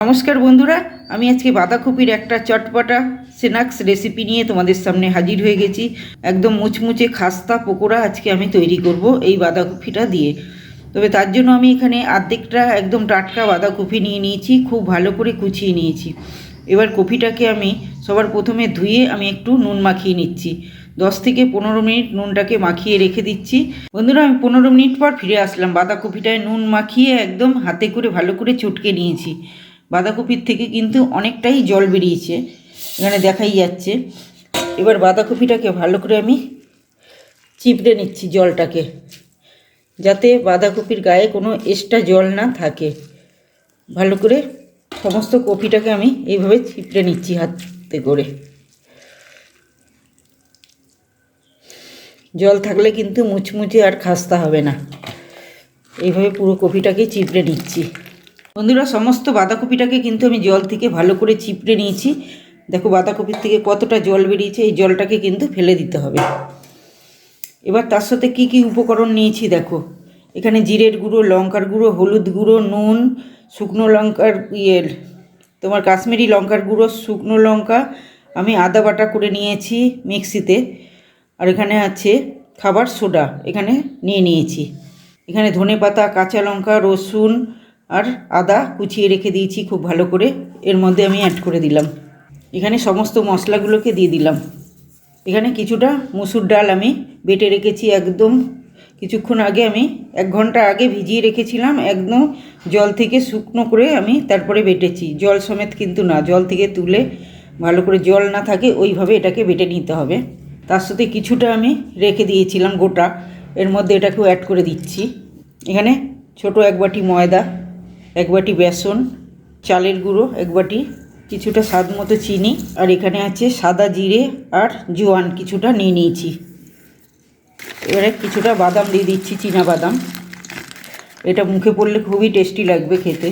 নমস্কার বন্ধুরা, আমি আজকে বাঁধাকপির একটা চটপটা স্ন্যাক্স রেসিপি নিয়ে তোমাদের সামনে হাজির হয়ে গেছি। একদম মুচমুচে খাস্তা পকোড়া আজকে আমি তৈরি করব এই বাঁধাকপিটা দিয়ে। তবে তার জন্য আমি এখানে আর্ধেকটা একদম টাটকা বাঁধাকপি নিয়ে নিয়েছি, খুব ভালো করে কুচিয়ে নিয়েছি। এবার কপিটাকে আমি সবার প্রথমে ধুয়ে আমি একটু নুন মাখিয়ে নিচ্ছি। দশ থেকে পনেরো মিনিট নুনটাকে মাখিয়ে রেখে দিচ্ছি। বন্ধুরা, আমি পনেরো মিনিট পর ফিরে আসলাম। বাঁধাকপিটায় নুন মাখিয়ে একদম হাতে করে ভালো করে চটকে নিয়েছি। বাঁধাকপির থেকে কিন্তু অনেকটাই জল বেরিয়েছে, এখানে দেখাই যাচ্ছে। এবার বাঁধাকপিটাকে ভালো করে আমি চিপড়ে নিচ্ছি জলটাকে, যাতে বাঁধাকপির গায়ে কোনো এক্সট্রা জল না থাকে। ভালো করে সমস্ত কপিটাকে আমি এইভাবে চিপড়ে নিচ্ছি হাতে করে। জল থাকলে কিন্তু মুচমুচে আর খাস্তা হবে না। এইভাবে পুরো কপিটাকে চিপড়ে নিচ্ছি। বন্ধুরা, সমস্ত বাঁধাকপিটাকে কিন্তু আমি জল থেকে ভালো করে চিপড়ে নিয়েছি। দেখো বাঁধাকপির থেকে কতটা জল বেরিয়েছে, এই জলটাকে কিন্তু ফেলে দিতে হবে। এবার তার সাথে কি কি উপকরণ নিয়েছি দেখো। এখানে জিরের গুঁড়ো, লঙ্কার গুঁড়ো, হলুদ গুঁড়ো, নুন, শুকনো লঙ্কার ইয়ে তোমার কাশ্মীরি লঙ্কার গুঁড়ো, শুকনো লঙ্কা আমি আদা বাটা করে নিয়েছি মিক্সিতে। আর এখানে আছে খাবার সোডা, এখানে নিয়ে নিয়েছি। এখানে ধনে পাতা কাঁচা লঙ্কা, রসুন আর আদা কুচিয়ে রেখে দিয়েছি খুব ভালো করে। এর মধ্যে আমি অ্যাড করে দিলাম। এখানে সমস্ত মশলাগুলোকে দিয়ে দিলাম। এখানে কিছুটা মুসুর ডাল আমি বেটে রেখেছি একদম। কিছুক্ষণ আগে আমি এক ঘণ্টা আগে ভিজিয়ে রেখেছিলাম একদম জল থেকে শুকনো করে আমি তারপরে বেটেছি। জল সমেত কিন্তু না, জল থেকে তুলে ভালো করে জল না থাকে ওইভাবে এটাকে বেটে নিতে হবে। তার সাথে কিছুটা আমি রেখে দিয়েছিলাম গোটা। এর মধ্যে এটাকেও অ্যাড করে দিচ্ছি। এখানে ছোট এক বাটি ময়দা এক বাটি বেসন, চালের গুঁড়ো, এক বাটি কিছুটা স্বাদ মতো চিনি, আর এখানে আছে সাদা জিরে আর জোয়ান কিছুটা নিয়ে নিয়েছি। এবারে কিছুটা বাদাম দিয়ে দিচ্ছি, চীনা বাদাম। এটা মুখে পড়লে খুবই টেস্টি লাগবে খেতে।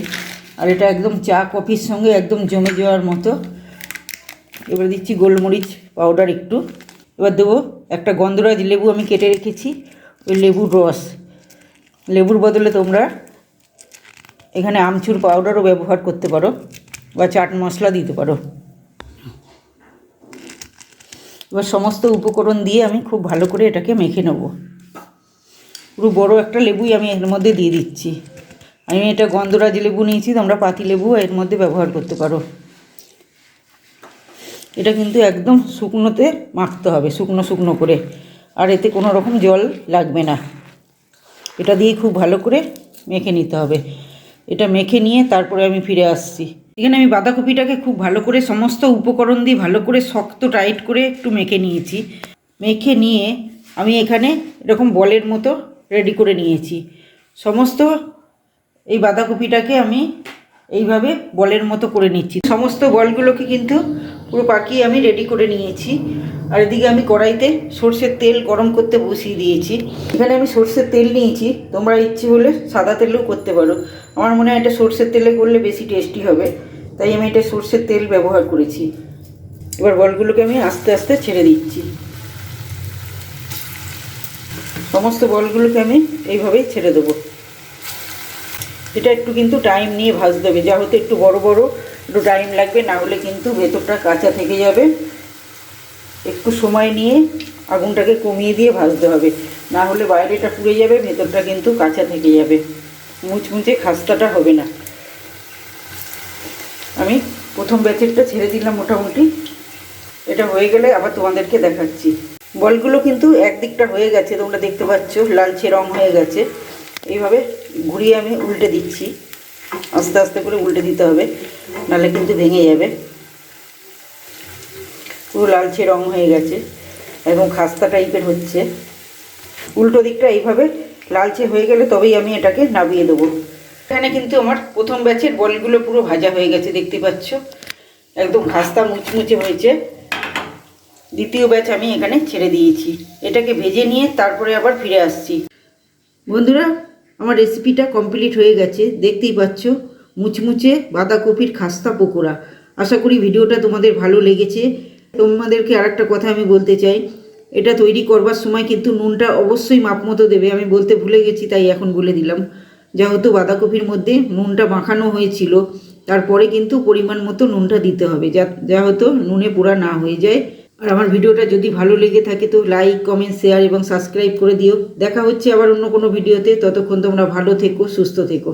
আর এটা একদম চা কফির সঙ্গে একদম জমে যাওয়ার মতো। এবার দিচ্ছি গোলমরিচ পাউডার একটু। এবার দেবো একটা গন্ধরাজ লেবু আমি কেটে রেখেছি, ওই লেবুর রস। লেবুর বদলে তোমরা এখানে আমচুর পাউডারও ব্যবহার করতে পারো বা চাট মশলা দিতে পারো। এবার সমস্ত উপকরণ দিয়ে আমি খুব ভালো করে এটাকে মেখে নেব। পুরো বড় একটা লেবুই আমি এর মধ্যে দিয়ে দিচ্ছি। আমি এটা গন্ধরাজ লেবু নিয়েছি, তোমরা পাতি লেবু এর মধ্যে ব্যবহার করতে পারো। এটা কিন্তু একদম শুকনোতে মাখতে হবে, শুকনো শুকনো করে। আর এতে কোনো রকম জল লাগবে না। এটা দিয়ে খুব ভালো করে মেখে নিতে হবে। এটা মেখে নিয়ে তারপরে আমি ফিরে আসছি। এখানে আমি বাঁধাকপিটাকে খুব ভালো করে সমস্ত উপকরণ দিয়ে ভালো করে শক্ত টাইট করে একটু মেখে নিয়েছি। মেখে নিয়ে আমি এখানে এরকম বলের মতো রেডি করে নিয়েছি। সমস্ত এই বাঁধাকপিটাকে আমি এইভাবে বলের মতো করে নিচ্ছি। সমস্ত বলগুলোকে কিন্তু পুরো পাকিয়ে আমি রেডি করে নিয়েছি। আর এদিকে আমি কড়াইতে সর্ষের তেল গরম করতে বসিয়ে দিয়েছি। এখানে আমি সর্ষের তেল নিয়েছি। তোমরা ইচ্ছে হলে সাদা তেলেও করতে পারো। আমার মনে হয় এটা সর্ষের তেলে করলে বেশি টেস্টি হবে। তাই আমি এটা সর্ষের তেল ব্যবহার করেছি। এবার বলগুলোকে আমি আস্তে আস্তে ছেড়ে দিচ্ছি। সমস্ত বলগুলোকে আমি এইভাবেই ছেড়ে দেবো। এটা একটু কিন্তু টাইম নিয়ে ভাজতে হবে। যা হতে একটু বড় বড় একটু টাইম লাগবে, না হলে কিন্তু ভেতরটা কাঁচা থেকে যাবে। একটু সময় নিয়ে আগুনটাকে কমিয়ে দিয়ে ভাজতে হবে। না হলে বাইরেটা পুড়ে যাবে, ভেতরটা কিন্তু কাঁচা থেকে যাবে। মুচমুচে খাস্তাটা হবে না। আমি প্রথম ব্যাচেরটা ছেড়ে দিলাম মোটামুটি। এটা হয়ে গেলে আবার তোমাদেরকে দেখাচ্ছি। বলগুলো কিন্তু একদিকটা হয়ে গেছে, তোমরা দেখতে পাচ্ছ, লালচে রং হয়ে গেছে। এইভাবে ঘুরিয়ে আমি উল্টে দিচ্ছি। আস্তে আস্তে করে উল্টে দিতে হবে। নাহলে কিন্তু ভেঙে যাবে। পুরো লালচে রং হয়ে গেছে একদম খাস্তা টাইপের হচ্ছে। উল্টো দিকটা এইভাবে লালচে হয়ে গেলে তবেই আমি এটাকে নামিয়ে দেবো। এখানে কিন্তু আমার প্রথম ব্যাচের বলগুলো পুরো ভাজা হয়ে গেছে, দেখতে পাচ্ছ? একদম খাস্তা মুচমুচে হয়েছে। দ্বিতীয় ব্যাচ আমি এখানে ছেড়ে দিয়েছি। এটাকে ভেজে নিয়ে তারপরে আবার ফিরে আসছি। বন্ধুরা, আমার রেসিপিটা কমপ্লিট হয়ে গেছে, দেখতেই পাচ্ছ? মুচমুচে বাঁধাকপির খাস্তা পকোড়া। আশা করি ভিডিওটা তোমাদের ভালো লেগেছে। তোমাদেরকে আর একটা কথা আমি বলতে চাই। এটা তৈরি করবার সময় কিন্তু নুনটা অবশ্যই মাপ মতো দেবে। আমি বলতে ভুলে গেছি, তাই এখন বলে দিলাম। যেহেতু বাঁধাকপির মধ্যে নুনটা মাখানো হয়েছিল, তারপরে কিন্তু পরিমাণ মতো নুনটা দিতে হবে, যা যা হতো নুনে পোড়া না হয়ে যায়। আর আমার ভিডিওটা যদি ভালো লেগে থাকে তো লাইক, কমেন্ট, শেয়ার এবং সাবস্ক্রাইব করে দিও। দেখা হচ্ছে আবার অন্য কোনো ভিডিওতে। ততক্ষণ তোমরা ভালো থেকো, সুস্থ থেকো।